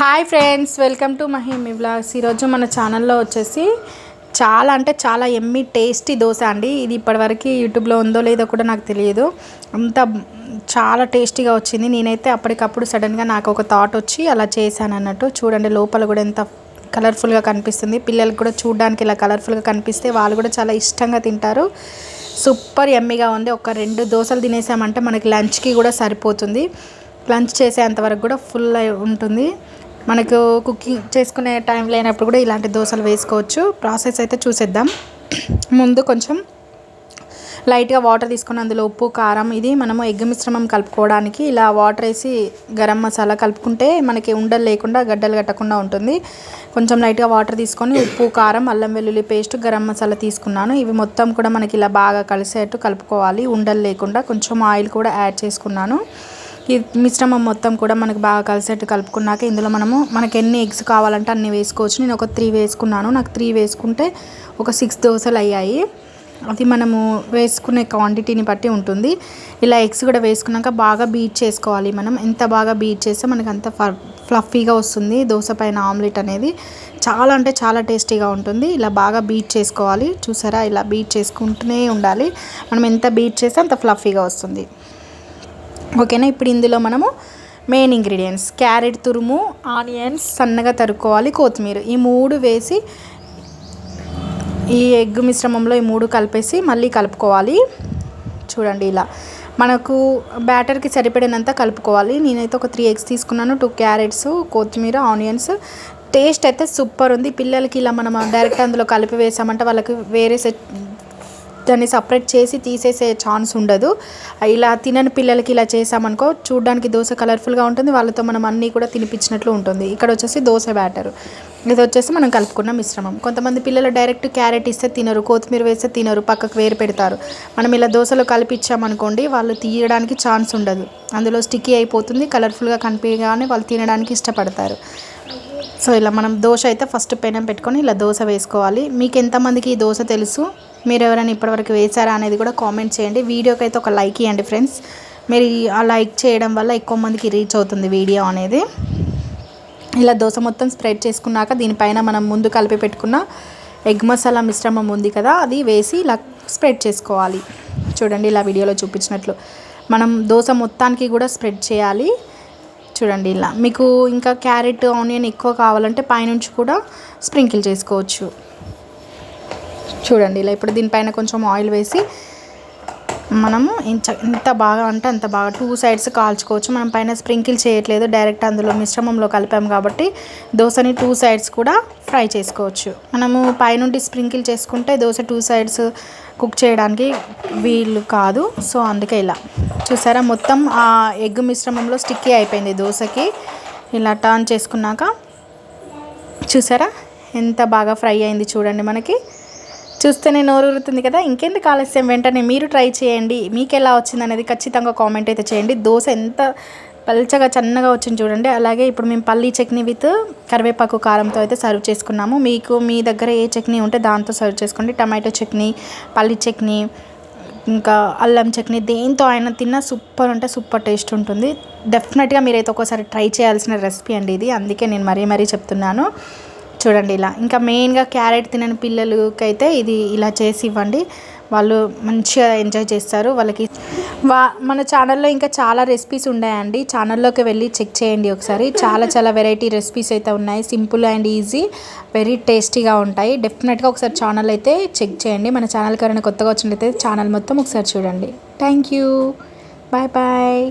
Hi friends welcome to Mahimi blogs. ఈరోజు మన ఛానల్లో వచ్చేసి చాలా అంటే చాలా ఎమ్మి టేస్టీ దోశ అండి. ఇది ఇప్పటివరకు యూట్యూబ్లో ఉందో లేదో కూడా నాకు తెలియదు. అంత చాలా టేస్టీగా వచ్చింది. నేనైతే అప్పటికప్పుడు సడన్గా నాకు ఒక థాట్ వచ్చి అలా చేశాను అన్నట్టు. చూడండి లోపల కూడా ఎంత కలర్ఫుల్గా కనిపిస్తుంది. పిల్లలకు కూడా చూడడానికి ఇలా కలర్ఫుల్గా కనిపిస్తే వాళ్ళు కూడా చాలా ఇష్టంగా తింటారు. సూపర్ ఎమ్మిగా ఉంది. ఒక రెండు దోశలు తినేసామంటే మనకి లంచ్కి కూడా సరిపోతుంది. లంచ్ చేసేంతవరకు కూడా ఫుల్ ఉంటుంది. మనకు కుకింగ్ చేసుకునే టైం లేనప్పుడు కూడా ఇలాంటి దోశలు వేసుకోవచ్చు. ప్రాసెస్ అయితే చూసేద్దాం. ముందు కొంచెం లైట్గా వాటర్ తీసుకొని అందులో ఉప్పు కారం ఇది మనము ఎగ్ మిశ్రమం కలుపుకోవడానికి ఇలా వాటర్ వేసి గరం మసాలా కలుపుకుంటే మనకి ఉండలు లేకుండా గడ్డలు కట్టకుండా ఉంటుంది. కొంచెం లైట్గా వాటర్ తీసుకొని ఉప్పు కారం అల్లం వెల్లుల్లి పేస్ట్ గరం మసాలా తీసుకున్నాను. ఇవి మొత్తం కూడా మనకి ఇలా బాగా కలిసేట్టు కలుపుకోవాలి. ఉండలు లేకుండా కొంచెం ఆయిల్ కూడా యాడ్ చేసుకున్నాను. ఈ మిశ్రమం మొత్తం కూడా మనకు బాగా కలిసేట్టు కలుపుకున్నాక ఇందులో మనము మనకి ఎన్ని ఎగ్స్ కావాలంటే అన్ని వేసుకోవచ్చు. నేను ఒక త్రీ వేసుకున్నాను. నాకు త్రీ వేసుకుంటే ఒక సిక్స్ దోశలు అయ్యాయి. అది మనము వేసుకునే క్వాంటిటీని బట్టి ఉంటుంది. ఇలా ఎగ్స్ కూడా వేసుకున్నాక బాగా బీట్ చేసుకోవాలి మనం. ఎంత బాగా బీట్ చేస్తే మనకు అంత ఫ్లఫీగా వస్తుంది. దోశ పైన ఆమ్లెట్ అనేది చాలా అంటే చాలా టేస్టీగా ఉంటుంది. ఇలా బాగా బీట్ చేసుకోవాలి. చూసారా? ఇలా బీట్ చేసుకుంటూనే ఉండాలి. మనం ఎంత బీట్ చేస్తే అంత ఫ్లఫీగా వస్తుంది. ఓకేనా? ఇప్పుడు ఇందులో మనము మెయిన్ ఇంగ్రీడియంట్స్ క్యారెట్ తురుము ఆనియన్స్ సన్నగా తరుక్కోవాలి కొత్తిమీర. ఈ మూడు వేసి ఈ ఎగ్ మిశ్రమంలో ఈ మూడు కలిపేసి మళ్ళీ కలుపుకోవాలి. చూడండి ఇలా. మనకు బ్యాటర్కి సరిపడినంత కలుపుకోవాలి. నేనైతే ఒక త్రీ ఎగ్స్ తీసుకున్నాను. టూ క్యారెట్స్ కొత్తిమీర ఆనియన్స్ టేస్ట్ అయితే సూపర్ ఉంది. పిల్లలకి ఇలా మనం డైరెక్ట్ అందులో కలిపి వేసామంటే వాళ్ళకి వేరే సెట్ దాన్ని సపరేట్ చేసి తీసేసే ఛాన్స్ ఉండదు. ఇలా తినని పిల్లలకి ఇలా చేసామనుకో చూడడానికి దోశ కలర్ఫుల్గా ఉంటుంది. వాళ్ళతో మనం అన్నీ కూడా తినిపించినట్లు ఉంటుంది. ఇక్కడ వచ్చేసి దోశ బ్యాటర్. ఇది వచ్చేసి మనం కలుపుకున్న మిశ్రమం. కొంతమంది పిల్లలు డైరెక్ట్ క్యారెట్ ఇస్తే తినరు కొత్తిమీర వేస్తే తినరు పక్కకు వేరు పెడతారు. మనం ఇలా దోశలో కలిపిచ్చామనుకోండి వాళ్ళు తీయడానికి ఛాన్స్ ఉండదు. అందులో స్టిక్కీ అయిపోతుంది కలర్ఫుల్గా కనిపించగానే వాళ్ళు తినడానికి ఇష్టపడతారు. సో ఇలా మనం దోశ అయితే ఫస్ట్ పెనం పెట్టుకొని ఇలా దోశ వేసుకోవాలి. మీకు ఎంతమందికి ఈ దోశ తెలుసు? మీరు ఎవరైనా ఇప్పటివరకు వేసారా అనేది కూడా కామెంట్ చేయండి. వీడియోకి అయితే ఒక లైక్ ఇవ్వండి ఫ్రెండ్స్. మీరు ఆ లైక్ చేయడం వల్ల ఎక్కువ మందికి రీచ్ అవుతుంది వీడియో అనేది. ఇలా దోశ మొత్తం స్ప్రెడ్ చేసుకున్నాక దీనిపైన మనం ముందు కలిపి పెట్టుకున్న ఎగ్ మసాలా మిశ్రమం ఉంది కదా అది వేసి ఇలా స్ప్రెడ్ చేసుకోవాలి. చూడండి ఇలా వీడియోలో చూపించినట్లు. మనం దోశ మొత్తానికి కూడా స్ప్రెడ్ చేయాలి. చూడండి ఇలా. మీకు ఇంకా క్యారెట్ ఆనియన్ ఎక్కువ కావాలంటే పైనుంచి కూడా స్ప్రింకిల్ చేసుకోవచ్చు. చూడండి ఇలా ఇప్పుడు దీనిపైన కొంచెం ఆయిల్ వేసి మనము ఎంత బాగా అంటే అంత బాగా టూ సైడ్స్ కాల్చుకోవచ్చు. మనం పైన స్ప్రింకిల్ చేయట్లేదు. డైరెక్ట్ అందులో మిశ్రమంలో కలిపాము కాబట్టి దోశని టూ సైడ్స్ కూడా ఫ్రై చేసుకోవచ్చు. మనము పైనుండి స్ప్రింకిల్ చేసుకుంటే దోశ టూ సైడ్స్ కుక్ చేయడానికి వీలు కాదు. సో అందుకే ఇలా. చూసారా? మొత్తం ఆ ఎగ్ మిశ్రమంలో స్టిక్కీ అయిపోయింది దోశకి. ఇలా టర్న్ చేసుకున్నాక చూసారా? ఎంత బాగా ఫ్రై అయింది చూడండి మనకి. చూస్తేనే నోరూరుతుంది కదా. ఇంకెందుకు ఆలస్యం? వెంటనే మీరు ట్రై చేయండి. మీకు ఎలా వచ్చింది అనేది ఖచ్చితంగా కామెంట్ అయితే చేయండి. దోశ ఎంత పల్చగా చన్నగా వచ్చింది చూడండి. అలాగే ఇప్పుడు మేము పల్లీ చట్నీ విత్ కరివేపాకు కారంతో అయితే సర్వ్ చేసుకున్నాము. మీకు మీ దగ్గర ఏ చట్నీ ఉంటే దాంతో సర్వ్ చేసుకోండి. టమాటో చట్నీ పల్లీ చట్నీ ఇంకా అల్లం చట్నీ దేంతో అయినా తిన్నా సూపర్ అంటే సూపర్ టేస్ట్ ఉంటుంది. డెఫినెట్గా మీరైతే ఒకసారి ట్రై చేయాల్సిన రెసిపీ అండి ఇది. అందుకే నేను మరీ మరీ చెప్తున్నాను. చూడండి ఇలా. ఇంకా మెయిన్గా క్యారెట్ తినని పిల్లలకి అయితే ఇది ఇలా చేసి ఇవ్వండి. వాళ్ళు మంచిగా ఎంజాయ్ చేస్తారు వాళ్ళకి. వా మన ఛానల్లో ఇంకా చాలా రెసిపీస్ ఉన్నాయండి. ఛానల్లోకి వెళ్ళి చెక్ చేయండి ఒకసారి. చాలా చాలా వెరైటీ రెసిపీస్ అయితే ఉన్నాయి. సింపుల్ అండ్ ఈజీ వెరీ టేస్టీగా ఉంటాయి. డెఫినెట్గా ఒకసారి ఛానల్ అయితే చెక్ చేయండి. మన ఛానల్కి ఎవరైనా కొత్తగా వచ్చినట్లయితే ఛానల్ మొత్తం ఒకసారి చూడండి. Thank you. Bye bye.